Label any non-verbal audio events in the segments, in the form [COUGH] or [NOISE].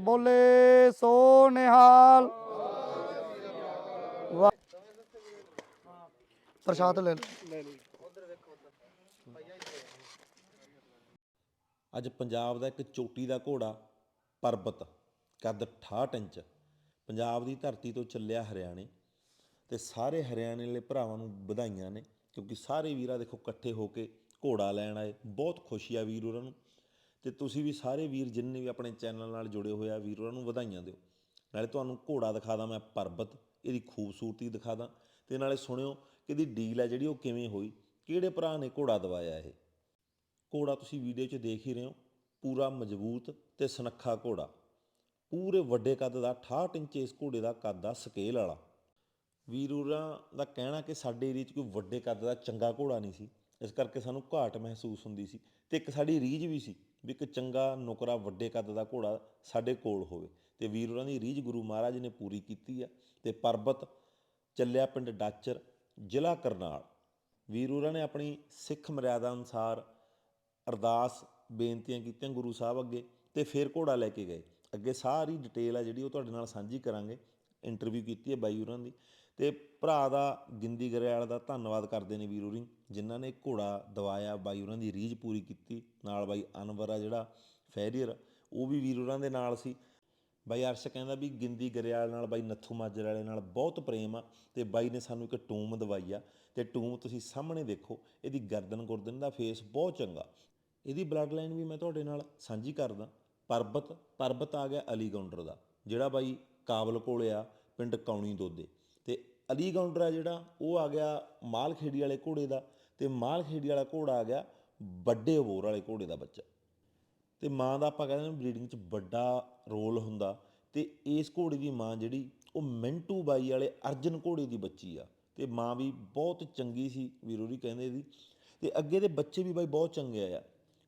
ਬੋਲੇ ਸੋ ਨਿਹਾਲ ਵਾਹ। ਪ੍ਰਸ਼ਾਦ ਲੈ ਲਓ। ਅੱਜ ਪੰਜਾਬ ਦਾ ਇੱਕ ਚੋਟੀ ਦਾ ਘੋੜਾ, ਪਰਬਤ, ਕੱਦ 68 ਇੰਚ। ਪੰਜਾਬ ਦੀ ਧਰਤੀ ਤੋਂ ਚੱਲਿਆ ਹਰਿਆਣੇ ਤੇ ਸਾਰੇ ਹਰਿਆਣੇ ਵਾਲੇ ਭਰਾਵਾਂ ਨੂੰ ਵਧਾਈਆਂ ਨੇ ਕਿਉਂਕਿ ਸਾਰੇ ਵੀਰਾਂ ਦੇਖੋ ਇਕੱਠੇ ਹੋ ਕੇ ਘੋੜਾ ਲੈਣ ਆਏ, ਬਹੁਤ ਖੁਸ਼ੀ ਆ ਵੀਰ ਉਹਨਾਂ ਨੂੰ। ਤੇ ਤੁਸੀਂ ਵੀ ਸਾਰੇ ਵੀਰ ਜਿੰਨੇ ਵੀ ਆਪਣੇ ਚੈਨਲ ਨਾਲ ਜੁੜੇ ਹੋਏ ਆ, ਵੀਰ ਉਹਨਾਂ ਨੂੰ ਵਧਾਈਆਂ ਦਿਓ। ਨਾਲੇ ਤੁਹਾਨੂੰ ਘੋੜਾ ਦਿਖਾ ਦਾਂ ਮੈਂ ਪਰਬਤ, ਇਹਦੀ ਖੂਬਸੂਰਤੀ ਦਿਖਾ ਦਾਂ। ਤੇ ਨਾਲੇ ਸੁਣਿਓ ਕਿ ਇਹਦੀ ਡੀਲ ਹੈ ਜਿਹੜੀ ਉਹ ਕਿਵੇਂ ਹੋਈ, ਕਿਹੜੇ ਭਰਾ ਨੇ ਘੋੜਾ ਦਵਾਇਆ ਇਹ? ਘੋੜਾ ਤੁਸੀਂ ਵੀਡੀਓ 'ਚ ਦੇਖ ਹੀ ਰਹੇ ਹੋ, ਪੂਰਾ ਮਜ਼ਬੂਤ ਤੇ ਸੁਨੱਖਾ ਘੋੜਾ। ਪੂਰੇ ਵੱਡੇ ਕੱਦ ਦਾ 68 ਇੰਚ ਇਸ ਘੋੜੇ ਦਾ ਕੱਦ ਆ ਸਕੇਲ ਵਾਲਾ। ਵੀਰੂਰਾਂ ਦਾ ਕਹਿਣਾ ਕਿ ਸਾਡੇ ਏਰੀਏ 'ਚ ਕੋਈ ਵੱਡੇ ਕੱਦ ਦਾ ਚੰਗਾ ਘੋੜਾ ਨਹੀਂ ਸੀ, ਇਸ ਕਰਕੇ ਸਾਨੂੰ ਘਾਟ ਮਹਿਸੂਸ ਹੁੰਦੀ ਸੀ ਤੇ ਇੱਕ ਸਾਡੀ ਰੀਝ ਵੀ ਸੀ ਵੀ ਇੱਕ ਚੰਗਾ ਨੁਕਰਾ ਵੱਡੇ ਕੱਦ ਦਾ ਘੋੜਾ ਸਾਡੇ ਕੋਲ ਹੋਵੇ। ਤੇ ਵੀਰੂਰਾਂ ਦੀ ਰੀਝ ਗੁਰੂ ਮਹਾਰਾਜ ਨੇ ਪੂਰੀ ਕੀਤੀ ਆ ਤੇ ਪਰਬਤ ਚੱਲਿਆ ਪਿੰਡ ਡਾਚਰ, ਜ਼ਿਲ੍ਹਾ ਕਰਨਾਲ। ਵੀਰੂਰਾਂ ਨੇ ਆਪਣੀ ਸਿੱਖ ਮਰਿਆਦਾ ਅਨੁਸਾਰ ਅਰਦਾਸ ਬੇਨਤੀਆਂ ਕੀਤੀਆਂ ਗੁਰੂ ਸਾਹਿਬ ਅੱਗੇ ਤੇ ਫਿਰ ਘੋੜਾ ਲੈ ਕੇ ਗਏ। ਅੱਗੇ ਸਾਰੀ ਡਿਟੇਲ ਆ ਜਿਹੜੀ ਉਹ ਤੁਹਾਡੇ ਨਾਲ ਸਾਂਝੀ ਕਰਾਂਗੇ, ਇੰਟਰਵਿਊ ਕੀਤੀ ਹੈ ਬਾਈ ਹੋਰਾਂ ਦੀ। ਤੇ ਭਰਾ ਦਾ ਗਿੰਦੀ ਗਰੇਵਾਲ ਦਾ ਧੰਨਵਾਦ ਕਰਦੇ ਨੇ ਵੀਰ ਹੋਰੀ, ਜਿਨ੍ਹਾਂ ਨੇ ਘੋੜਾ ਦਵਾਇਆ ਬਾਈ ਉਹਨਾਂ ਦੀ ਰੀਝ ਪੂਰੀ ਕੀਤੀ, ਨਾਲ ਬਾਈ ਅਨਵਰ ਆ ਜਿਹੜਾ ਫੈਰੀਅਰ, ਉਹ ਵੀ ਵੀਰ ਹੋਰਾਂ ਦੇ ਨਾਲ ਸੀ। ਬਾਈ ਅਰਸ਼ ਕਹਿੰਦਾ ਵੀ ਗਿੰਦੀ ਗਰੇਵਾਲ ਨਾਲ ਬਾਈ ਨੱਥੂ ਮਾਜਰ ਵਾਲੇ ਨਾਲ ਬਹੁਤ ਪ੍ਰੇਮ ਆ ਤੇ ਬਾਈ ਨੇ ਸਾਨੂੰ ਇੱਕ ਟੂਮ ਦਵਾਈ ਆ ਤੇ ਟੂਮ ਤੁਸੀਂ ਸਾਹਮਣੇ ਦੇਖੋ, ਇਹਦੀ ਗਰਦਨ ਗੁਰਦਨ ਦਾ ਫੇਸ ਬਹੁਤ ਚੰਗਾ। ਇਹਦੀ ਬਲੱਡ ਲਾਈਨ ਵੀ ਮੈਂ ਤੁਹਾਡੇ ਨਾਲ ਸਾਂਝੀ ਕਰਦਾ, ਪਰਬਤ ਪਰਬਤ ਆ ਗਿਆ ਅਲੀ ਦਾ, ਜਿਹੜਾ ਬਾਈ ਕਾਬਲ ਕੋਲ ਆ, ਪਿੰਡ ਕੌਣੀ ਦੋਦੇ ਤੇ ਅਲੀ ਗੌਂਡਰ ਆ ਜਿਹੜਾ, ਉਹ ਆ ਗਿਆ ਮਾਲ ਮਾਲਖੇੜੀ ਵਾਲੇ ਘੋੜੇ ਦਾ ਤੇ ਮਾਲਖੇੜੀ ਵਾਲਾ ਘੋੜਾ ਆ ਗਿਆ ਵੱਡੇ ਅਬੋਰ ਵਾਲੇ ਘੋੜੇ ਦਾ ਬੱਚਾ। ਤੇ ਮਾਂ ਦਾ ਆਪਾਂ ਕਹਿੰਦੇ ਨੇ ਬਰੀਡਿੰਗ 'ਚ ਵੱਡਾ ਰੋਲ ਹੁੰਦਾ ਤੇ ਇਸ ਘੋੜੇ ਦੀ ਮਾਂ ਜਿਹੜੀ, ਉਹ ਮਿੰਟੂ ਬਾਈ ਵਾਲੇ ਅਰਜਨ ਘੋੜੇ ਦੀ ਬੱਚੀ ਆ। ਤੇ ਮਾਂ ਵੀ ਬਹੁਤ ਚੰਗੀ ਸੀ ਵੀਰੋਰੀ ਕਹਿੰਦੇ ਦੀ ਤੇ ਅੱਗੇ ਦੇ ਬੱਚੇ ਵੀ ਬਾਈ ਬਹੁਤ ਚੰਗੇ ਆ।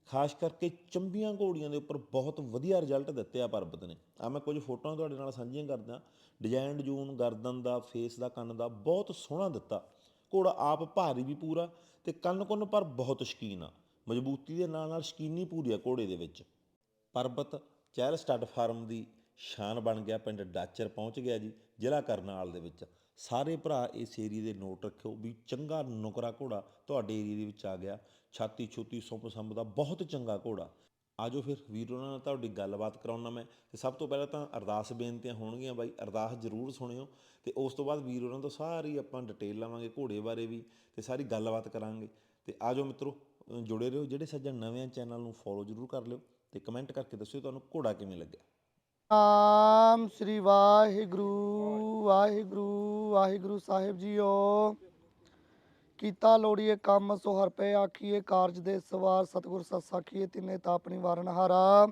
ਖਾਸ ਕਰਕੇ ਚੰਬੀਆਂ ਘੋੜੀਆਂ ਦੇ ਉੱਪਰ ਬਹੁਤ ਵਧੀਆ ਰਿਜ਼ਲਟ ਦਿੱਤੇ ਆ ਪਰਬਤ ਨੇ। ਆ ਮੈਂ ਕੁਝ ਫੋਟੋਆਂ ਤੁਹਾਡੇ ਨਾਲ ਸਾਂਝੀਆਂ ਕਰਦਾ। ਡਿਜ਼ਾਈਨ ਜੂਨ, ਗਰਦਨ ਦਾ ਫੇਸ ਦਾ, ਕੰਨ ਦਾ ਬਹੁਤ ਸੋਹਣਾ ਦਿੱਤਾ। ਘੋੜਾ ਆਪ ਭਾਰੀ ਵੀ ਪੂਰਾ ਤੇ ਕੰਨ ਕੁੰਨ ਪਰ ਬਹੁਤ ਸ਼ਕੀਨ ਆ। ਮਜ਼ਬੂਤੀ ਦੇ ਨਾਲ ਨਾਲ ਸ਼ਕੀਨੀ ਪੂਰੀ ਆ ਘੋੜੇ ਦੇ ਵਿੱਚ। ਪਰਬਤ ਚਹਿਲ ਸਟੱਡ ਫਾਰਮ ਦੀ ਸ਼ਾਨ ਬਣ ਗਿਆ। ਪਿੰਡ ਡਾਚਰ ਪਹੁੰਚ ਗਿਆ ਜੀ ਜ਼ਿਲ੍ਹਾ ਕਰਨਾਲ ਦੇ ਵਿੱਚ। ਸਾਰੇ ਭਰਾ ਇਸ ਏਰੀਏ ਦੇ ਨੋਟ ਰੱਖਿਓ ਵੀ ਚੰਗਾ ਨੁਕਰਾ ਘੋੜਾ ਤੁਹਾਡੇ ਏਰੀਏ ਦੇ ਵਿੱਚ ਆ ਗਿਆ। ਛਾਤੀ ਛੋਤੀ ਸੁੰਪ ਸੰਪ ਦਾ ਬਹੁਤ ਚੰਗਾ ਘੋੜਾ। ਆਜੋ ਫਿਰ ਵੀਰ ਉਹਨਾਂ ਨਾਲ ਤੁਹਾਡੀ ਗੱਲਬਾਤ ਕਰਾਉਣਾ ਮੈਂ। ਤੇ ਸਭ ਤੋਂ ਪਹਿਲਾਂ ਤਾਂ ਅਰਦਾਸ ਬੇਨਤੀਆਂ ਹੋਣਗੀਆਂ ਬਾਈ। ਅਰਦਾਸ ਜ਼ਰੂਰ ਸੁਣਿਓ। ਤੇ ਉਸ ਤੋਂ ਬਾਅਦ ਵੀਰ ਉਹਨਾਂ ਤੋਂ ਸਾਰੀ ਆਪਾਂ ਡਿਟੇਲ ਲਵਾਂਗੇ ਘੋੜੇ ਬਾਰੇ ਵੀ ਤੇ ਸਾਰੀ ਗੱਲਬਾਤ ਕਰਾਂਗੇ। ਤੇ ਆਜੋ ਮਿੱਤਰੋ ਅ, ਜੁੜੇ ਰਹੋ। ਜਿਹੜੇ ਸੱਜਣ ਨਵੇਂ ਚੈਨਲ ਨੂੰ ਫੋਲੋ ਜ਼ਰੂਰ ਕਰ ਲਿਓ ਤੇ ਕਮੈਂਟ ਕਰਕੇ ਦੱਸਿਓ ਤੁਹਾਨੂੰ ਘੋੜਾ ਕਿਵੇਂ ਲੱਗਿਆ। ਨਾਮ ਸ੍ਰੀ ਵਾਹਿਗੁਰੂ ਵਾਹਿਗੁਰੂ ਵਾਹਿਗੁਰੂ ਸਾਹਿਬ ਜੀਓ। ਕੀਤਾ ਲੋੜੀਏ ਕੰਮ, ਸੋ ਹਰ ਪਏ ਆਖੀਏ ਕਾਰਜ ਦੇ ਸਵਾਰ, ਸਤਿਗੁਰ ਸਤ ਸਾਖੀਏ ਤਿੰਨੇ ਤਾਂ ਆਪਣੀ ਵਾਰਨ ਹਾਰਾ।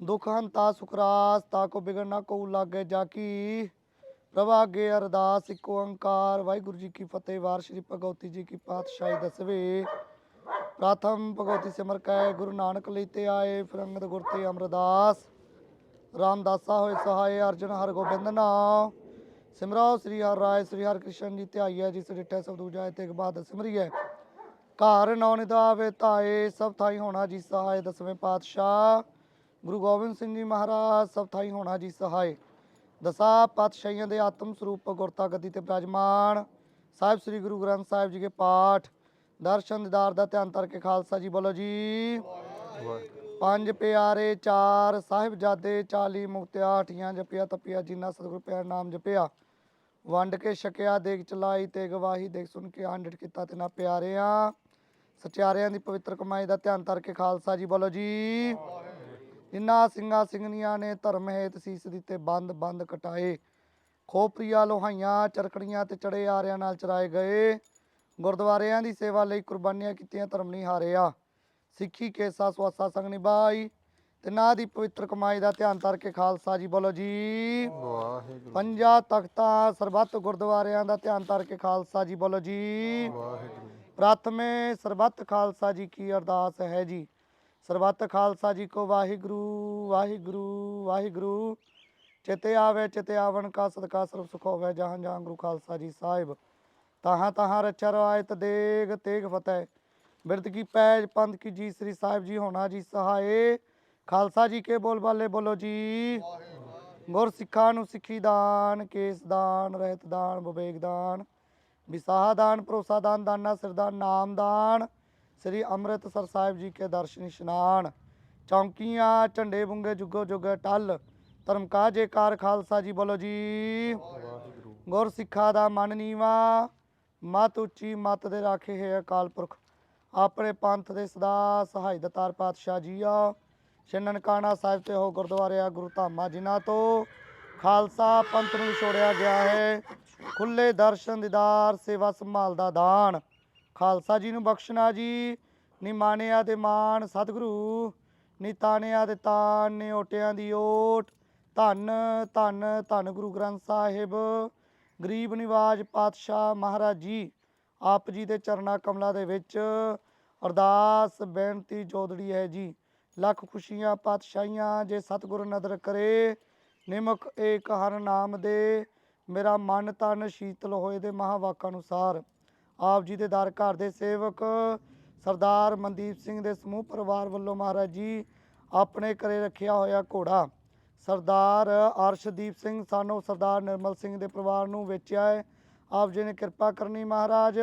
ਦੁਖ ਹੰਤਾ ਸੁਖਰਾਸ ਤਾ ਕੋ ਬਿਗੜ ਨਾ ਕੋ ਲਾਗੇ ਜਾ ਕੀ। ਪ੍ਰਭਾ ਅੱਗੇ ਅਰਦਾਸ, ਇੱਕ ਓੰਕਾਰ ਵਾਹਿਗੁਰੂ ਜੀ ਕੀ ਫਤਿਹ, ਵਾਰ ਸ਼੍ਰੀ ਭਗਵਤੀ ਜੀ ਕੀ ਪਾਤਸ਼ਾਹੀ ਦਸਵੇ। ਪ੍ਰਥਮ ਭਗਵਤੀ ਸਿਮਰ ਕੈ, ਗੁਰੂ ਨਾਨਕ ਲਈ ਤੇ ਆਏ ਫਿਰੰਗਦ ਗੁਰ ਤੇ ਅਮਰਦਾਸ। ਰਾਮਦਾਸਾ ਹੋਏ, ਸਹਾਏ ਅਰਜਨ ਹਰ ਗੋਬਿੰਦ ਨਾਮ ਸਿਮਰਾਓ ਸ੍ਰੀ ਹਰਿ ਰਾਏ, ਸ੍ਰੀ ਹਰਿ ਕ੍ਰਿਸ਼ਨ ਜੀ ਧਿਆਈਐ ਜਿਸ ਡਿਠੈ ਸਭ ਦੂਜਾਏ ਤੇ ਬਾਦ ਸਿਮਰੀਐ ਘਰ ਨੌ ਨਿਦਾਵੇ ਧਾਏ, ਸਭ ਥਾਈ ਹੋਣਾ ਜੀ ਸਹਾਏ, ਦਸਵੇਂ ਪਾਤਸ਼ਾਹ ਗੁਰੂ ਗੋਬਿੰਦ ਸਿੰਘ ਜੀ ਮਹਾਰਾਜ, ਸਭ ਥਾਈ ਹੋਣਾ ਜੀ ਸਹਾਏ। ਦਸਾਂ ਪਾਤਸ਼ਾਹੀਆਂ ਦੇ ਆਤਮ ਸਰੂਪ ਗੁਰਤਾ ਗੱਦੀ ਤੇ ਬਿਰਾਜਮਾਨ। ਸਾਹਿਬ ਸ੍ਰੀ ਗੁਰੂ ਗ੍ਰੰਥ ਸਾਹਿਬ ਜੀ ਕੇ ਪਾਠ। ਦਰਸ਼ਨ ਦੀਦਾਰ ਦਾ ਧਿਆਨ ਤਰ ਕੇ ਖਾਲਸਾ ਜੀ ਬੋਲੋ ਜੀ। ਪੰਜ ਪਿਆਰੇ, ਚਾਰ ਸਾਹਿਬਜ਼ਾਦੇ 40 ਮੁਕਤਿਆ, ਅਠੀਆਂ ਜਪਿਆ ਤਪਿਆ ਜਿਨਾ ਸਤਿਗੁਰ ਪਿਆਰ ਨਾਮ ਜਪਿਆ। ਵੰਡ ਕੇ ਛਕਿਆ ਦੇਖ ਚਲਾਈ ਤੇ ਗਵਾਹੀ ਦੇਖ ਸੁਣ ਕੇ ਆਂਡਟ ਕੀਤਾ ਤੇ ਨਾ ਪਿਆਰਿਆਂ। ਸਚਿਆਰਿਆਂ ਦੀ ਪਵਿੱਤਰ ਕਮਾਈ ਦਾ ਧਿਆਨ ਤਰ ਕੇ ਖਾਲਸਾ ਜੀ, ਬੋਲੋ ਜੀ। ਜਿਨ੍ਹਾਂ ਸਿੰਘਾਂ ਸਿੰਘਣੀਆਂ ਨੇ ਧਰਮ ਹੇਤ ਸੀਸ ਦਿੱਤੇ, ਬੰਦ ਬੰਦ ਕਟਾਏ। ਖੋਪਰੀਆਂ, ਲੋਹਾਈਆਂ ਚਰਕੜੀਆਂ ਤੇ ਚੜੇ ਆਰਿਆਂ ਨਾਲ ਚਰਾਏ ਗਏ। ਗੁਰਦੁਆਰਿਆਂ ਦੀ ਸੇਵਾ ਲਈ ਕੁਰਬਾਨੀਆਂ ਕੀਤੀਆਂ, ਧਰਮ ਨਹੀਂ ਹਾਰਿਆ। ਸਿੱਖੀ ਕੇਸਾ ਸਵਾਸਾ ਸੰਗ ਨਿਭਾਈ। ਤੇ ਨਾ ਦੀ ਪਵਿੱਤਰ ਕਮਾਈ ਦਾ ਧਿਆਨ ਤਰ ਕੇ ਖਾਲਸਾ ਜੀ ਬੋਲੋ ਜੀ। ਵਾਹਿਗੁਰੂ। ਪੰਜਾਂ ਤਖਤਾਂ ਸਰਬੱਤ ਗੁਰਦੁਆਰਿਆਂ ਦਾ ਧਿਆਨ ਤਰ ਕੇ ਖਾਲਸਾ ਜੀ ਬੋਲੋ ਜੀ। ਵਾਹਿਗੁਰੂ। ਪ੍ਰਥਮੇ ਸਰਬੱਤ ਖਾਲਸਾ ਜੀ ਕੀ ਅਰਦਾਸ ਹੈ ਜੀ। ਸਰਬੱਤ ਖਾਲਸਾ ਜੀ ਕੋ ਵਾਹਿਗੁਰੂ ਵਾਹਿਗੁਰੂ ਵਾਹਿਗੁਰੂ। ਚਿਤੇ ਆਵੇ ਚਿਤੇ ਆਵਣ ਕਾ ਸਦਕਾ ਸਰਬ ਸੁਖ ਹੋਵੇ ਜਹਾਂ ਜਹਾਂ ਗੁਰੂ ਖਾਲਸਾ ਜੀ ਸਾਹਿਬ। ਤਹਾਂ ਤਹਾਂ ਰਚਾ ਰਵਾਇਤ ਦੇਗ ਤੇਗ ਫਤਿਹ। ਬਿਰਦ ਕੀ ਪੈਜ ਪੰਥ ਕੀ ਜੀ, ਸ੍ਰੀ ਸਾਹਿਬ ਜੀ ਹੋਣਾ ਜੀ ਸਹਾਏ। ਖਾਲਸਾ ਜੀ ਕੇ ਬੋਲ ਬਾਲੇ ਬੋਲੋ ਜੀ। ਗੁਰ ਸਿੱਖਾਂ ਨੂੰ ਸਿੱਖੀ ਦਾਨ, ਕੇਸ ਦਾਨ, ਰਹਿਤ ਦਾਨ, ਵਿਵੇਕ ਦਾਨ। ਵਿਸਾਹ ਦਾਨ, ਭਰੋਸਾ ਦਾਨ, ਦਾਨਾ ਸਿਰਦਾਨ ਨਾਮ ਦਾਨ। ਸ੍ਰੀ ਅੰਮ੍ਰਿਤਸਰ ਸਾਹਿਬ ਜੀ ਕੇ ਦਰਸ਼ਨ ਇਸ਼ਨਾਨ। ਚੌਂਕੀਆਂ, ਝੰਡੇ ਬੁੰਗੇ, ਜੁਗੋ ਜੁਗ, ਟੱਲ। ਧਰਮ ਕਾ ਜੇਕਾਰ ਖਾਲਸਾ ਜੀ ਬੋਲੋ ਜੀ। ਗੁਰ ਸਿੱਖਾ ਦਾ ਮਨ ਨੀਵਾ। ਮਤ ਉੱਚੀ, ਮਤ ਦੇ ਰਾਖੇ ਹੈ ਅਕਾਲ ਪੁਰਖ। ਆਪਣੇ ਪੰਥ ਦੇ ਸਦਾ ਸਹਾਈ ਦਤਾਰ ਪਾਤਸ਼ਾਹ ਜੀ ਆ। ਸ਼੍ਰੀ ਨਨਕਾਣਾ ਸਾਹਿਬ ਤੇ ਹੋ ਆ ਗੁਰੂ ਧਾਮਾ ਜਿਨ੍ਹਾਂ ਤੋਂ ਖਾਲਸਾ ਪੰਥ ਨੂੰ ਛੋੜਿਆ ਗਿਆ ਹੈ। ਖੁੱਲੇ ਦਰਸ਼ਨ, ਦੀਦਾਰ ਸੇਵਾ ਸੰਭਾਲ ਦਾ ਦਾਨ। ਖਾਲਸਾ ਜੀ ਨੂੰ ਬਖਸ਼ਣਾ ਜੀ। ਨਿਮਾਣਿਆ ਦੇ ਮਾਣ ਸਤਿਗੁਰੂ ਨਿਤਾਣਿਆ ਦੇ ਤਾਨ ਨਿਓਟਿਆਂ ਦੀ ਓਟ। ਧੰਨ ਧੰਨ ਧੰਨ ਗੁਰੂ ਗ੍ਰੰਥ ਸਾਹਿਬ। ਗਰੀਬ ਨਿਵਾਜ ਪਾਤਸ਼ਾਹ ਮਹਾਰਾਜ ਜੀ। ਆਪ ਜੀ ਦੇ ਚਰਨਾ ਕਮਲਾਂ ਦੇ ਵਿੱਚ ਅਰਦਾਸ, ਬੇਨਤੀ, ਜੋਦੜੀ ਹੈ ਜੀ। ਲੱਖ ਖੁਸ਼ੀਆਂ, ਪਾਤਸ਼ਾਹੀਆਂ ਜੇ ਸਤਿਗੁਰ ਨਦਰ ਕਰੇ, ਨਿਮਕ ਏਕ ਹਰ ਨਾਮ ਦੇ। ਮੇਰਾ ਮਨ ਤਨ ਸ਼ੀਤਲ ਹੋਏ ਦੇ ਮਹਾਵਾਕਾਂ ਅਨੁਸਾਰ। ਆਪ ਜੀ ਦੇ ਦਰ ਘਰ ਦੇ ਸੇਵਕ ਸਰਦਾਰ ਮਨਦੀਪ ਸਿੰਘ ਦੇ ਸਮੂਹ ਪਰਿਵਾਰ ਵੱਲੋਂ ਮਹਾਰਾਜ ਜੀ, ਆਪਣੇ ਘਰੇ ਰੱਖਿਆ ਹੋਇਆ ਘੋੜਾ ਸਰਦਾਰ ਅਰਸ਼ਦੀਪ ਸਿੰਘ ਸਾਨੂੰ ਸਰਦਾਰ ਨਿਰਮਲ ਸਿੰਘ ਦੇ ਪਰਿਵਾਰ ਨੂੰ ਵੇਚਿਆ ਹੈ। ਆਪ ਜੀ ਨੇ ਕਿਰਪਾ ਕਰਨੀ ਮਹਾਰਾਜ।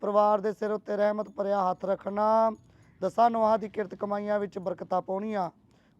ਪਰਿਵਾਰ ਦੇ ਸਿਰ ਉੱਤੇ ਰਹਿਮਤ ਭਰਿਆ ਹੱਥ ਰੱਖਣਾ। ਦਸਾਂ ਨੋਹਾਂ ਦੀ ਕਿਰਤ ਕਮਾਈਆਂ ਵਿੱਚ ਬਰਕਤਾਂ ਪਾਉਣੀਆਂ।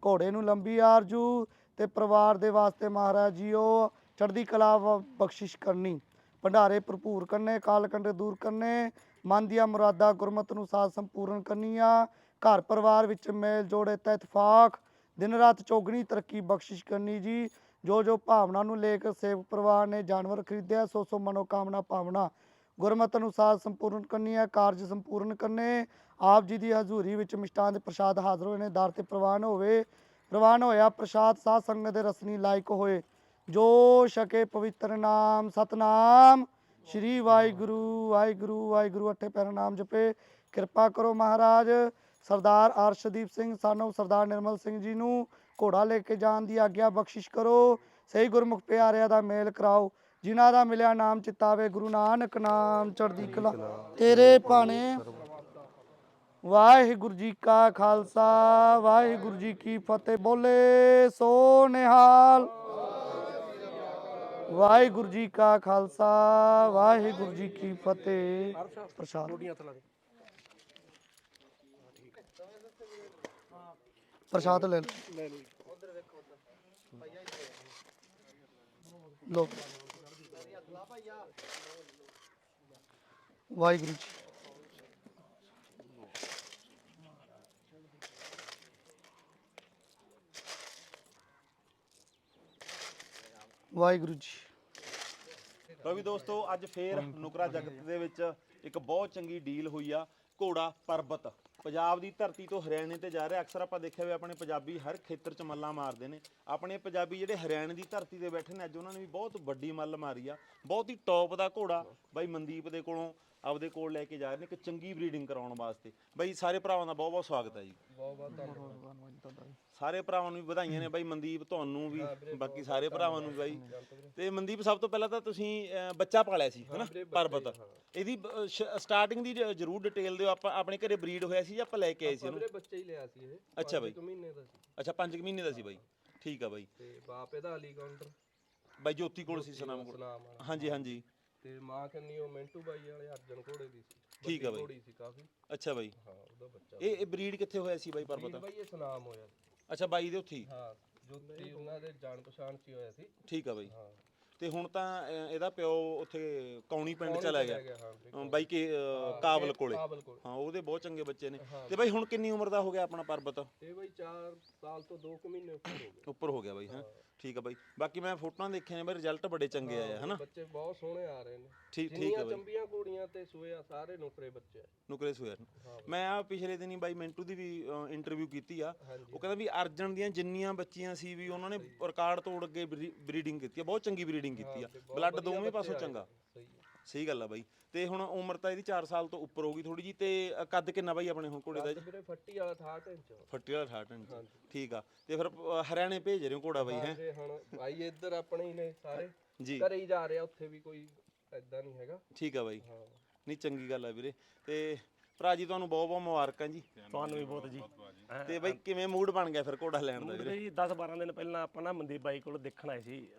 ਘੋੜੇ ਨੂੰ ਲੰਬੀ ਆਰਜੂ ਤੇ ਪਰਿਵਾਰ ਦੇ ਵਾਸਤੇ ਮਹਾਰਾਜ ਜੀਓ, ਚੜ੍ਹਦੀ ਕਲਾ ਬ- ਬਖਸ਼ਿਸ਼ ਕਰਨੀ। ਭੰਡਾਰੇ ਭਰਪੂਰ ਕਰਨੇ ਕਾਲ ਕੰਡੇ ਦੂਰ ਕਰਨੇ, ਮਨ ਦੀਆਂ ਮੁਰਾਦਾਂ ਗੁਰਮਤ ਨੂੰ ਸਾਧ ਸੰਪੂਰਨ ਕਰਨੀਆਂ। ਘਰ ਪਰਿਵਾਰ ਵਿੱਚ ਮੇਲ ਜੋੜੇ ਤੇ ਇਤਫਾਕ, ਦਿਨ ਰਾਤ ਚੋਗਣੀ ਤਰੱਕੀ ਬਖਸ਼ਿਸ਼ ਕਰਨੀ ਜੀ। ਜੋ ਜੋ ਭਾਵਨਾ ਨੂੰ ਲੈ ਕੇ ਸੇਵ ਪਰਿਵਾਰ ਨੇ ਜਾਨਵਰ ਖਰੀਦਿਆ, ਸੋ ਸੋ ਮਨੋਕਾਮਨਾ ਭਾਵਨਾ। ਗੁਰਮਤਿ ਅਨੁਸਾਰ ਸੰਪੂਰਨ ਕਰਨੀ ਹੈ ਕਾਰਜ ਸੰਪੂਰਨ ਕਰਨੇ ਆਪ ਜੀ ਦੀ ਹਜ਼ੂਰੀ ਵਿੱਚ ਮਿਸ਼ਟਾਂ ਦੇ ਪ੍ਰਸ਼ਾਦ ਹਾਜ਼ਰ ਹੋਏ ਨੇ, ਦਰ ਤੇ ਪ੍ਰਵਾਨ ਹੋਵੇ, ਪ੍ਰਵਾਨ ਹੋਇਆ, ਪ੍ਰਸ਼ਾਦ ਸਾਧ ਸੰਗਤ ਦੇ ਰਸਨੀ ਲਾਇਕ ਹੋਏ। ਜੋ ਛਕੇ ਪਵਿੱਤਰ ਨਾਮ, ਸਤਨਾਮ। ਸ਼੍ਰੀ ਵਾਹਿਗੁਰੂ ਵਾਹਿਗੁਰੂ ਵਾਹਿਗੁਰੂ, ਅੱਠੇ ਪੈਰ ਨਾਮ ਜਪੇ। ਕਿਰਪਾ ਕਰੋ ਮਹਾਰਾਜ। ਸਰਦਾਰ ਅਰਸ਼ਦੀਪ ਸਿੰਘ, ਸਾਨੂੰ ਸਰਦਾਰ ਨਿਰਮਲ ਸਿੰਘ ਜੀ ਨੂੰ ਘੋੜਾ ਲੈ ਕੇ ਜਾਣ ਦੀ ਆਗਿਆ ਬਖਸ਼ਿਸ਼ ਕਰੋ। ਸਹੀ ਗੁਰਮੁਖ ਪਿਆਰਿਆਂ ਦਾ ਮੇਲ ਕਰਾਓ। ਜਿਨ੍ਹਾਂ ਦਾ ਮਿਲਿਆ ਨਾਮ ਚਿਤਾਵੇ ਗੁਰੂ ਨਾਨਕ ਨਾਮ ਚੜ੍ਹਦੀ ਕਲਾ। ਤੇਰੇ ਭਾਣੇ ਵਾਹਿਗੁਰੂ ਜੀ ਕਾ ਖਾਲਸਾ ਵਾਹਿਗੁਰੂ ਜੀ ਕੀ ਫਤਿਹ। ਬੋਲੇ ਸੋ ਨਿਹਾਲ ਵਾਹਿਗੁਰੂ ਜੀ ਕਾ ਖਾਲਸਾ ਵਾਹਿਗੁਰੂ ਜੀ ਕੀ ਫਤਿਹ। ਪ੍ਰਸ਼ਾਦ। ਪ੍ਰਸ਼ਾਦ ਲੈ ਲਓ। ਲੋ ਵਾਹਿਗੁਰੂ ਜੀ। ਵਾਹਿਗੁਰੂ ਜੀ। ਲਓ ਵੀ ਦੋਸਤੋ, ਅੱਜ ਫੇਰ ਨੁਕਰਾ ਜਗਤ ਦੇ ਵਿੱਚ ਇੱਕ ਬਹੁਤ ਚੰਗੀ ਡੀਲ ਹੋਈ ਆ, ਘੋੜਾ ਪਰਬਤ। ਪੰਜਾਬ ਦੀ ਧਰਤੀ ਤੋਂ ਹਰਿਆਣੇ ਤੇ ਜਾ ਰਿਹਾ, ਅਕਸਰ ਆਪਾਂ ਦੇਖਿਆ ਵੀ ਆਪਣੇ ਪੰਜਾਬੀ ਹਰ ਖੇਤਰ 'ਚ ਮੱਲਾਂ ਮਾਰਦੇ ਨੇ। ਆਪਣੇ ਪੰਜਾਬੀ ਜਿਹੜੇ ਹਰਿਆਣੇ ਦੀ ਧਰਤੀ ਤੇ ਬੈਠੇ ਨੇ, ਅੱਜ ਉਹਨਾਂ ਨੇ ਵੀ ਬਹੁਤ ਵੱਡੀ ਮੱਲ ਮਾਰੀ ਆ। ਬਹੁਤ ਹੀ ਟੌਪ ਦਾ ਘੋੜਾ ਬਾਈ ਮਨਦੀਪ ਦੇ ਕੋਲੋਂ ਆਪਦੇ ਕੋਲ ਲੈ ਕੇ ਜਾ ਰਹੇ ਨੇ ਇੱਕ ਚੰਗੀ ਬਰੀਡਿੰਗ ਕਰਾਉਣ ਵਾਸਤੇ। ਬਾਈ ਸਾਰੇ ਭਰਾਵਾਂ ਦਾ ਬਹੁਤ ਬਹੁਤ ਸਵਾਗਤ ਹੈ ਜੀ। ਸਾਰੇ ਭਰਾਵਾਂ ਨੂੰ ਵੀ ਵਧਾਈਆਂ ਨੇ ਬਾਈ ਮਨਦੀਪ ਤੁਹਾਨੂੰ ਵੀ ਬਾਕੀ ਸਾਰੇ ਭਰਾਵਾਂ ਨੂੰ ਬਾਈ। ਤੇ ਮਨਦੀਪ ਸਭ ਤੋਂ ਪਹਿਲਾਂ ਤਾਂ ਤੁਸੀਂ ਬੱਚਾ ਪਾਲਿਆ ਸੀ ਹਨਾ? ਪਰਬਤ। ਇਹਦੀ ਸਟਾਰਟਿੰਗ ਦੀ ਜ਼ਰੂਰ ਡਿਟੇਲ ਦਿਓ। ਆਪਾਂ ਆਪਣੇ ਘਰੇ ਬਰੀਡ ਹੋਇਆ ਸੀ ਜਾਂ ਆਪਾਂ ਲੈ ਕੇ ਆਏ ਸੀ ਇਹਨੂੰ? ਵੀਰੇ ਬੱਚਾ ਹੀ ਲਿਆ ਸੀ ਇਹ। ਅੱਛਾ ਬਾਈ। ਇੱਕ ਮਹੀਨੇ ਦਾ ਸੀ। ਅੱਛਾ 5 ਮਹੀਨੇ ਦਾ ਸੀ ਬਾਈ। ਠੀਕ ਆ ਬਾਈ। ਤੇ ਬਾਪ ਇਹਦਾ ਅਲੀ ਬਾਈ ਜੋਤੀ ਕੋਲ ਸੀ ਸਨਾਮ ਕੋਲ ਹਾਂਜੀ ਹਾਂਜੀ। ਤੇ ਮਾਂ ਕੰਨੀ ਉਹ ਮਿੰਟੂ ਬਾਈ ਵਾਲੇ ਅਰਜਨ ਘੋੜੇ ਦੀ ਸੀ ਠੀਕ ਆ ਬਾਈ। ਘੋੜੀ ਸੀ ਕਾਫੀ। ਅੱਛਾ ਬਾਈ। ਹਾਂ ਉਹਦਾ ਬੱਚਾ ਇਹ ਇਹ ਬਰੀਡ ਕਿੱਥੇ ਹੋਇਆ ਸੀ ਬਾਈ ਵੀਰ ਪਰਬਤ? ਬਾਈ ਇਹ ਸਨਾਮ ਹੋਇਆ ਸੀ। ਅੱਛਾ ਬਾਈ ਦੇ ਉੱਥੇ ਹੀ? ਹਾਂ ਜੋਤੀ ਉਹਨਾਂ ਦੇ ਜਾਣ ਪਛਾਣ ਚ ਹੀ ਹੋਇਆ ਸੀ। ਠੀਕ ਆ ਬਾਈ। ਹਾਂ। ਤੇ ਹੁਣ ਤਾਂ ਇਹਦਾ ਪਿਓ ਉੱਥੇ ਕੌਣੀ ਪਿੰਡ ਚਲਾ ਗਿਆ। ਗਿਆ ਹਾਂ ਬਾਈ ਕੇ ਕਾਬਲ ਕੋਲੇ। ਕਾਬਲ ਕੋਲ। ਹਾਂ ਉਹਦੇ ਬਹੁਤ ਚੰਗੇ ਬੱਚੇ ਨੇ। ਤੇ ਬਾਈ ਹੁਣ ਕਿੰਨੀ ਉਮਰ ਦਾ ਹੋ ਗਿਆ ਆਪਣਾ ਪਰਬਤ? ਇਹ ਬਾਈ 4 ਸਾਲ ਤੋਂ 2 ਮਹੀਨੇ ਉੱਪਰ ਹੋ ਗਏ। ਉੱਪਰ ਹੋ ਗਿਆ ਬਾਈ ਹਾਂ। ਠੀਕ ਆ ਬਾਈ। ਬਾਕੀ ਮੈਂ ਫੋਟੋਆਂ ਦੇਖੀਆਂ ਨੇ ਬਾਈ ਰਿਜ਼ਲਟ ਬੜੇ ਚੰਗੇ ਆਏ ਆ ਹਨਾ? ਬੱਚੇ ਬਹੁਤ ਸੋਹਣੇ ਆ ਰਹੇ ਨੇ। ਠੀਕ ਠੀਕ ਆ ਬਾਈ। ਚੰਬੀਆਂ ਘੋੜੀਆਂ ਤੇ ਸੂਏ ਆ ਸਾਰੇ ਨੁਕਰੇ ਬੱਚੇ। ਨੁਕਰੇ ਸੋਇਆ ਮੈਂ ਆ ਪਿਛਲੇ ਦਿਨੀ ਬਾਈ ਮਿੰਟੂ ਦੀ ਵੀ ਇੰਟਰਵਿਊ ਕੀਤੀ ਆ। ਉਹ ਕਹਿੰਦਾ ਵੀ ਅਰਜਨ ਦੀਆਂ ਜਿੰਨੀਆਂ ਬੱਚੀਆਂ ਸੀ ਵੀ ਉਹਨਾਂ ਨੇ ਰਿਕਾਰਡ ਤੋੜ ਕੇ ਬਰੀਡਿੰਗ ਕੀਤੀ ਆ ਬਹੁਤ ਚੰਗੀ ਬਰੀਡਿੰਗ ਕੀਤੀ ਆ। ਬਲੱਡ ਦੋਵੇਂ ਪਾਸੋਂ ਚੰਗਾ। ਸਹੀ ਸਹੀ ਗੱਲ ਆ ਬਾਈ। ਤੇ ਹੁਣ ਉਮਰ ਤਾਂ ਇਹਦੀ 4 ਸਾਲ ਤੋਂ ਉੱਪਰ ਹੋ ਗਈ ਥੋੜੀ ਜੀ ਤੇ ਕੱਦ ਕਿੰਨਾ ਬਾਈ ਆਪਣੇ ਹੁਣ ਘੋੜੇ ਦਾ ਜੀ? ਵੀਰੇ ਫੱਟੀ ਵਾਲਾ 68 ਇੰਚ। ਫੱਟੀ ਵਾਲਾ 68 ਇੰਚ। ਠੀਕ ਆ। ਤੇ ਫਿਰ ਹਰਿਆਣੇ ਭੇਜ ਰਹੇ ਹੋ ਘੋੜਾ ਬਾਈ ਹੈ? ਹੁਣ ਭਾਈ ਇੱਧਰ ਆਪਣੇ ਹੀ ਨੇ ਸਾਰੇ। ਜੀ। ਘਰੇ ਹੀ ਜਾ ਰਿਹਾ ਉੱਥੇ ਵੀ ਕੋਈ ਐਦਾਂ ਨਹੀਂ ਹੈਗਾ। ਠੀਕ ਆ ਬਾਈ। ਹਾਂ। ਨਹੀਂ ਚੰਗੀ ਗੱਲ ਆ ਵੀਰੇ। ਤੇ ਭਰਾ ਜੀ ਤੁਹਾਨੂੰ ਬਹੁਤ ਬਹੁਤ ਮੁਬਾਰਕਾਂ ਜੀ। ਤੁਹਾਨੂੰ ਵੀ ਬਹੁਤ ਜੀ। ਤੇ ਬਈ ਕਿਵੇਂ ਮੂਡ ਬਣ ਗਿਆ ਫਿਰ ਘੋੜਾ ਲੈਣ ਦਾ ਵੀਰੇ? ਜੀ 10 12 ਦਿਨ ਪਹਿਲਾਂ ਆਪਾਂ ਨਾ ਮਨਦੀਪ ਬਾਈ ਕੋਲ ਦੇਖਣ ਆਏ ਸੀ।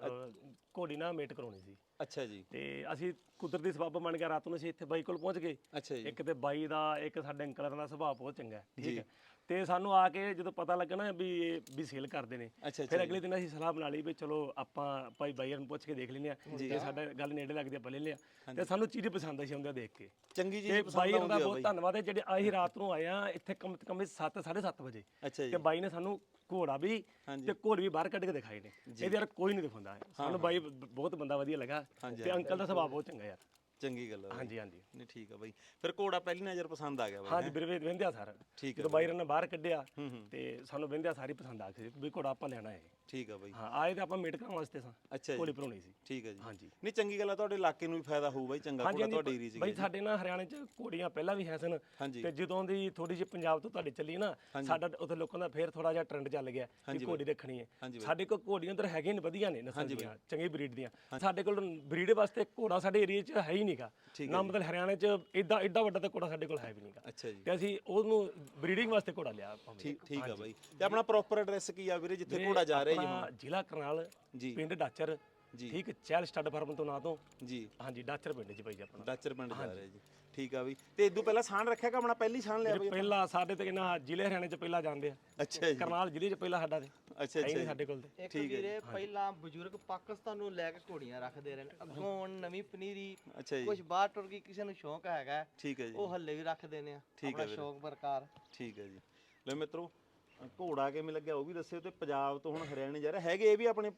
ਘੋੜੀ ਨਾ ਮੇਟ ਕਰਾਉਣੀ ਸੀ। ਅੱਛਾ ਜੀ। ਤੇ ਅਸੀਂ ਕੁਦਰਤੀ ਸਬੱਬ ਬਣ ਗਿਆ ਰਾਤ ਨੂੰ ਅਸੀਂ ਇੱਥੇ ਬਾਈ ਕੋਲ ਪਹੁੰਚ ਗਏ। ਅੱਛਾ ਜੀ। ਇੱਕ ਤੇ ਬਾਈ ਦਾ ਇੱਕ ਸਾਡੇ ਅੰਕਲ ਦਾ ਸੁਭਾਅ ਬਹੁਤ ਚੰਗਾ ਹੈ, ਠੀਕ ਹੈ। ਤੇ ਸਾਨੂੰ ਆ ਕੇ ਜਦੋਂ ਪਤਾ ਲੱਗਾ ਨਾ ਵੀ ਇਹ ਵੀ ਸੇਲ ਕਰਦੇ ਨੇ ਅੱਛਾ ਫਿਰ ਅਗਲੇ ਦਿਨ ਅਸੀਂ ਸਲਾਹ ਬਣਾ ਲਈ ਵੀ ਚਲੋ ਆਪਾਂ ਭਾਈ ਬਾਈ ਨੂੰ ਪੁੱਛ ਕੇ ਦੇਖ ਲੈਂਦੇ ਆ ਜੇ। ਸਾਡਾ ਗੱਲ ਨੇੜੇ ਲੱਗਦੀ ਆਪਾਂ ਲੈ ਲਿਆ ਤੇ ਸਾਨੂੰ ਚੀਜ਼ ਪਸੰਦ ਆਈ ਸੀ ਹੁੰਦਿਆਂ ਦੇਖ ਕੇ। ਚੰਗੀ ਤੇ ਜੀ ਬਾਈ ਪਸੰਦ ਦਾ ਆ ਬਹੁਤ ਧੰਨਵਾਦ ਹੈ ਜਿਹੜੇ ਅਸੀਂ ਰਾਤ ਨੂੰ ਆਏ ਆ ਇੱਥੇ ਕਮ ਸੇ ਕਮ 7 7:30 ਵਜੇ। ਅੱਛਾ ਜੀ। ਤੇ ਬਾਈ ਨੇ ਸਾਨੂੰ ਘੋੜਾ ਵੀ ਤੇ ਘੋੜ ਵੀ ਬਾਹਰ ਕੱਢ ਕੇ ਦਿਖਾਏ ਨੇ। ਇਹਦੇ ਯਾਰ ਕੋਈ ਨਹੀਂ ਦਿਖਾਉਂਦਾ। ਸਾਨੂੰ ਬਾਈ ਬਹੁਤ ਬੰਦਾ ਵਧੀਆ ਲੱਗਾ ਤੇ ਅੰਕਲ ਦਾ ਸੁਭਾਅ ਬਹੁਤ ਚੰਗਾ ਯਾਰ। ਚੰਗੀ ਗੱਲ ਆ ਹਾਂਜੀ ਹਾਂਜੀ। ਨਹੀਂ ਠੀਕ ਆ ਬਾਈ। ਫਿਰ ਘੋੜਾ ਪਹਿਲੀ ਨਜ਼ਰ ਪਸੰਦ ਆ ਗਿਆ ਬਾਈ ਹਾਂਜੀ ਬਿਰਵੇ ਵੰਦਿਆ ਸਰ। ਠੀਕ ਹੈ ਜਦੋਂ ਬਾਈ। ਨੇ ਬਾਹਰ ਕੱਢਿਆ ਤੇ ਸਾਨੂੰ ਵੰਦਿਆ ਸਾਰੀ ਪਸੰਦ ਆ ਗਈ ਵੀ ਘੋੜਾ ਆਪਾਂ ਲੈਣਾ ਹੈ। ਠੀਕ ਆ ਬਾਈ। ਹਾਂ ਆਏ ਤੇ ਆਪਾਂ ਮੇਟ ਕਰਾਉਣ ਵਾਸਤੇ ਸਾਂ ਅੱਛਾ ਜੀ। ਭਰਾਉਣੀ ਸੀ। ਠੀਕ ਹੈ ਜੀ। ਹਾਂਜੀ। ਨਹੀਂ ਚੰਗੀ ਗੱਲ ਆ ਤੁਹਾਡੇ ਇਲਾਕੇ ਨੂੰ ਵੀ ਫਾਇਦਾ ਹੋਊ ਬਾਈ ਚੰਗਾ ਘੋੜਾ ਤੁਹਾਡੇ ਏਰੀਆ 'ਚ ਬਾਈ ਸਾਡੇ ਨਾ ਹਰਿਆਣੇ 'ਚ ਘੋੜੀਆਂ ਪਹਿਲਾਂ ਵੀ ਹੈ ਸਨ ਹਾਂਜੀ। ਤੇ ਜਦੋਂ ਦੀ ਥੋੜੀ ਜਿਹੀ ਪੰਜਾਬ ਤੋਂ ਤੁਹਾਡੇ ਚੱਲੀ ਨਾ ਸਾਡਾ ਉੱਥੇ ਲੋਕਾਂ ਦਾ ਫੇਰ ਥੋੜਾ ਜਿਹਾ ਟ੍ਰੈਂਡ ਚੱਲ ਗਿਆ ਕਿ ਘੋੜੀ ਰੱਖਣੀ ਹੈ। ਸਾਡੇ ਕੋਲ ਘੋੜੀਆਂ ਉਧਰ ਹੈਗੀਆਂ ਨੇ ਵਧੀਆ ਨੇ ਨਸਲ ਦੀਆਂ ਚੰਗੀ ਬਰੀਡ ਦੀਆਂ। ਸਾਡੇ ਕੋਲ ਬਰੀਡ ਵਾਸਤੇ ਘੋੜਾ ਸਾਡੇ ਏਰੀਆ 'ਚ ਹੈ ਹੀ ਨਹੀਂਗਾ। ਨਾ ਮਤਲਬ ਹਰਿਆਣੇ 'ਚ ਇਦਾਂ ਐਡਾ ਵੱਡਾ ਤਾਂ ਘੋੜਾ ਸਾਡੇ ਕੋਲ ਹੈ ਵੀ ਨਹੀਂਗਾ। ਅੱਛਾ ਜੀ। ਤੇ ਅਸੀਂ ਉਹਨੂੰ ਬਰੀਡਿੰਗ ਵਾਸਤੇ ਘੋੜਾ ਲਿਆ ਆਪਾਂ ਠੀਕ ਠੀਕ ਆ ਬਾਈ। ਤੇ ਆਪਣਾ ਪ੍ਰੋਪਰ ਐਡਰੈਸ ਕੀ ਆ ਵੀਰੇ ਜਿੱਥੇ ਘੋੜਾ ਜਾ ਰਿਹਾ ਜੀ ਆਪਣਾ ਜ਼ਿਲ੍ਹਾ ਕਰਨਾਲ। ਪਿੰਡ ਡਾਚਰ। ਠੀਕ ਚੈਲ ਸਟੱਡ ਫਾਰਮ ਤੋਂ ਨਾਂ ਤੋਂ। ਜੀ। ਹਾਂਜੀ ਡਾਚਰ ਪਿੰਡ 'ਚ ਬਾਈ ਜੀ ਆਪਣਾ। ਡਾਚਰ ਪਿੰਡ ਜਾ ਰਿਹਾ ਜੀ। ਠੀਕ ਆ ਬਈ। ਤੇ ਇਦੋਂ ਪਹਿਲਾਂ ਸਾਨ ਰੱਖਿਆ ਕਿ ਆਪਣਾ? ਪਹਿਲੀ ਸਾਨ ਲਿਆ ਬਈ ਪਹਿਲਾਂ ਸਾਡੇ ਤੇ ਕਿੰਨਾ ਜ਼ਿਲ੍ਹੇ ਹਰਿਆਣੇ 'ਚ ਪਹਿਲਾਂ ਜਾਂਦੇ ਆ। ਅੱਛਾ ਜੀ। ਕਰਨਾਲ ਜ਼ਿਲ੍ਹੇ 'ਚ ਪਹਿਲਾਂ ਸਾਡਾ ਤੇ। ਅੱਛਾ ਅੱਛਾ ਨਹੀਂ ਜੀ। ਸਾਡੇ ਕੋਲ ਤੇ। ਇੱਕ ਵੀਰੇ ਪਹਿਲਾਂ ਬਜ਼ੁਰਗ ਪਾਕਿਸਤਾਨ ਨੂੰ ਲੈ ਕੇ ਘੋੜੀਆਂ ਰੱਖਦੇ ਰਹੇ ਅੱਗੋਂ ਹੁਣ ਨਵੀਂ ਪਨੀਰੀ ਅੱਛਾ ਜੀ। ਕੁਝ ਬਾਹਰ ਟੁਰ ਗਈ ਕਿਸੇ ਨੂੰ ਸ਼ੌਂਕ ਹੈਗਾ ਠੀਕ ਹੈ ਜੀ। ਉਹ ਹੱਲੇ ਵੀ ਰੱਖਦੇ ਨੇ। ਆਪਣਾ ਸ਼ੌਂਕ ਬਰਕਾਰ ਠੀਕ ਹੈ ਜੀ। ਲੈ ਮਿੱਤਰੋ ਘੋੜਾ ਕਿਵੇਂ ਲੱਗਿਆ ਉਹ ਵੀ ਦੱਸਿਓ ਤੇ ਪੰਜਾਬ ਤੋਂ ਹੁਣ ਹਰਿਆਣੇ ਜਾ ਰਿਹਾ। ਹੈਗੇ ਇਹ ਵੀ ਆਪਣੇ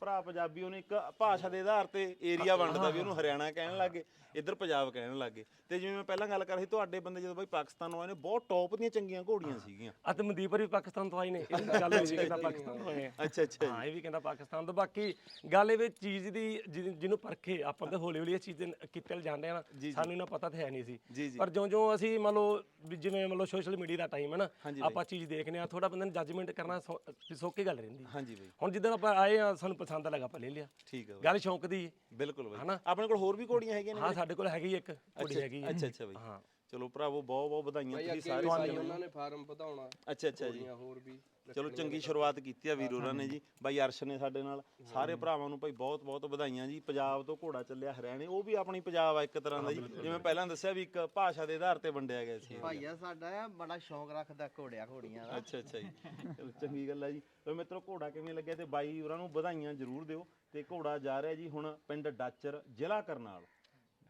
ਭਰਾ ਪੰਜਾਬੀ ਉਹਨੇ ਇੱਕ ਭਾਸ਼ਾ ਦੇ ਆਧਾਰ ਤੇ ਏਰੀਆ ਵੰਡਦਾ ਵੀ ਉਹਨੂੰ ਹਰਿਆਣਾ ਕਹਿਣ ਲੱਗੇ ਇੱਧਰ ਪੰਜਾਬ ਕਹਿਣ ਲੱਗੇ ਤੇ ਜਿਵੇਂ ਮੈਂ ਪਹਿਲਾਂ ਗੱਲ ਕਰ ਰਹੀ ਤੁਹਾਡੇ ਬੰਦੇ ਜਦੋਂ ਬਾਈ ਪਾਕਿਸਤਾਨ ਆਏ ਨੇ ਬਹੁਤ ਟੌਪ ਦੀਆਂ ਚੰਗੀਆਂ ਘੋੜੀਆਂ ਸੀਗੀਆਂ। ਆ ਤੇ ਮਨਦੀਪ ਵੀ ਪਾਕਿਸਤਾਨ ਤੋਂ ਆਏ ਨੇ ਇਹ ਵੀ ਗੱਲ ਹੋਈ ਸੀ ਕਹਿੰਦਾ ਪਾਕਿਸਤਾਨ ਤੋਂ ਆਏ ਆ। ਅੱਛਾ ਅੱਛਾ ਹਾਂ ਇਹ ਵੀ ਕਹਿੰਦਾ ਪਾਕਿਸਤਾਨ ਤੋਂ। ਬਾਕੀ ਗੱਲ ਇਹ ਵੀ ਚੀਜ਼ ਦੀ ਜਿਹਨੂੰ ਜਿਹਨੂੰ ਪਰਖੇ ਆਪਾਂ ਤਾਂ ਹੌਲੀ ਹੌਲੀ ਇਹ ਚੀਜ਼ ਕਿਤੇ ਜਾਂਦੇ ਆ ਨਾ ਸਾਨੂੰ ਇਹਨਾਂ ਪਤਾ ਤਾਂ ਹੈ ਨਹੀਂ ਜੀ, ਸੀ। ਜੀ। ਪਰ ਜਿਉਂ ਜਿਉਂ ਅਸੀਂ ਮੰਨ ਲਓ ਵੀ ਜਿਵੇਂ ਮੰਨ ਲਓ ਸੋਸ਼ਲ ਮੀਡੀਆ ਦਾ ਟਾਈਮ ਹੈ ਨਾ ਆਪਾਂ ਚੀਜ਼ ਦੇਖਨੇ ਆ ਥੋੜਾ ਬੰਦੇ ਨੂੰ ਜੱਜਮੈਂਟ ਕਰਨਾ ਸੌ- ਵੀ ਸੌਖੀ ਗੱਲ ਰਹਿੰਦੀ। ਹਾਂਜੀ ਬਾਈ। ਹੁਣ ਜਿੱਦਣ ਆਪਾਂ ਆਏ ਆ ਸਾਨੂੰ ਪਸੰਦ ਲੱਗਾ ਆਪਾਂ ਲੈ ਲਿਆ। ਠੀਕ ਹੈ ਗੱਲ ਸ਼ੌਂਕ ਦੀ ਹੈ। ਬਿਲਕੁਲ ਬਾਈ। ਆਪਣੇ ਕੋਲ ਹੋਰ ਵੀ ਘੋੜੀਆਂ ਹੈਗੀਆਂ ਨੇ ਹਾਂ ਸਾਡੇ ਕੋਲ ਹੈਗੀ ਇੱਕ ਕੁੜੀ ਹੈਗੀ ਹੈ। ਅੱਛਾ ਅੱਛਾ ਬਾਈ। ਹਾਂ। ਚਲੋ ਭਰਾਵੋ ਬਹੁਤ ਬਹੁਤ ਵਧਾਈਆਂ ਤੁਸੀਂ ਸਾਰੇ ਉਹਨਾਂ ਨੇ ਫਾਰਮ ਵਧਾਉਣਾ ਅੱਛਾ ਅੱਛਾ ਜੀ। ਜਾਂ ਹੋਰ ਵੀ। ਚਲੋ ਚੰਗੀ ਸ਼ੁਰੂਆਤ ਕੀਤੀ ਆ ਵੀਰ ਹੋਰਾਂ ਨੇ ਜੀ। ਬਾਈ ਅਰਸ਼ ਨੇ ਸਾਡੇ ਨਾਲ। ਸਾਰੇ ਭਰਾਵਾਂ ਨੂੰ ਭਾਈ ਬਹੁਤ ਬਹੁਤ ਵਧਾਈਆਂ ਜੀ। ਪੰਜਾਬ ਤੋਂ ਘੋੜਾ ਚੱਲਿਆ ਹਰਿਆਣੇ। ਉਹ ਵੀ ਆਪਣੀ ਪੰਜਾਬ ਆ ਇੱਕ ਤਰ੍ਹਾਂ ਦਾ ਜੀ। ਜਿਵੇਂ ਪਹਿਲਾਂ ਦੱਸਿਆ ਵੀ ਇੱਕ ਭਾਸ਼ਾ ਦੇ ਆਧਾਰ ਤੇ ਵੰਡਿਆ ਗਿਆ ਸੀ। ਭਾਈਆ ਸਾਡਾ ਆ ਬੜਾ ਸ਼ੌਂਕ ਰੱਖਦਾ ਘੋੜਿਆਂ ਘੋੜੀਆਂ ਦਾ। ਅੱਛਾ ਅੱਛਾ ਜੀ। ਚਲੋ ਚੰਗੀ ਗੱਲ ਹੈ ਜੀ। ਲੋ ਮਿੱਤਰੋ ਘੋੜਾ ਕਿਵੇਂ ਲੱਗਿਆ ਤੇ ਬਾਈ ਹੋਰਾਂ ਨੂੰ ਵਧਾਈਆਂ ਜ਼ਰੂਰ ਦਿਓ। ਤੇ ਘੋੜਾ ਜਾ ਰਿਹਾ ਜੀ ਹੁਣ ਪਿੰਡ ਡਾਚਰ ਜ਼ਿਲ੍ਹਾ ਕਰਨਾਲ।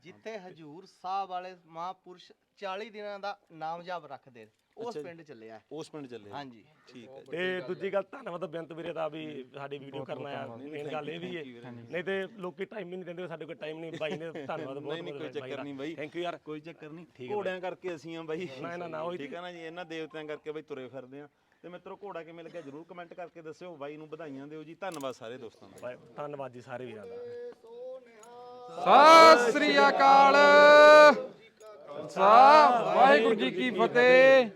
ਜਿੱਥੇ ਹਜੂਰ ਸਾਹਿਬ ਵਾਲੇ ਮਹਾਪੁਰਸ਼ 40 ਦਿਨਾਂ ਦਾ ਨਾਮ ਜਾਪ ਰੱਖਦੇ ਨੇ। ਉਸ ਪਿੰਡ ਚੱਲਿਆ। ਉਸ ਪਿੰਡ ਚੱਲੇ ਹਾਂਜੀ। ਠੀਕ ਹੈ। ਤੇ ਦੂਜੀ ਗੱਲ ਧੰਨਵਾਦ ਬੇਅੰਤ ਵੀਰੇ ਦਾ ਵੀ ਸਾਡੀ ਵੀਡੀਓ ਕਰਨਾ ਆ। ਮੇਨ ਗੱਲ ਇਹ ਵੀ ਹੈ। ਨਹੀਂ ਤੇ ਲੋਕੀ ਟਾਈਮ ਹੀ ਨਹੀਂ ਦਿੰਦੇ ਸਾਡੇ ਕੋਲ ਟਾਈਮ ਨਹੀਂ। ਬਾਈ ਨੇ [LAUGHS] ਧੰਨਵਾਦ ਬਹੁਤ ਨਹੀਂ ਨਹੀਂ ਕੋਈ ਚੱਕਰ ਨਹੀਂ ਬਾਈ। ਥੈਂਕ ਯੂ ਯਾਰ। ਕੋਈ ਚੱਕਰ ਨਹੀਂ ਘੋੜਿਆਂ ਕਰਕੇ ਅਸੀਂ ਆ ਬਾਈ। ਨਾ, ਨਾ, ਨਾ, ਉਹੀ ਠੀਕ ਹੈ ਨਾ ਜੀ ਇਹਨਾਂ ਦੇਵਤਿਆਂ ਕਰਕੇ ਬਾਈ ਤੁਰੇ ਫਿਰਦੇ ਆ। ਤੇ ਮਿੱਤਰੋ ਘੋੜਾ ਕਿਵੇਂ ਲੱਗਿਆ ਜਰੂਰ ਕਮੈਂਟ ਕਰਕੇ ਦੱਸਿਓ। ਬਾਈ ਨੂੰ ਵਧਾਈਆਂ ਦਿਓ ਜੀ। ਧੰਨਵਾਦ ਸਾਰੇ ਦੋਸਤਾਂ ਦਾ। ਬਾਈ, ਧੰਨਵਾਦ ਜੀ ਸਾਰੇ ਵੀਰਾਂ ਦਾ। ਸਤਿ ਸ੍ਰੀ ਅਕਾਲ। ਸਾ ਵਾਹਿਗੁਰੂ ਜੀ ਕੀ ਫਤਿਹ।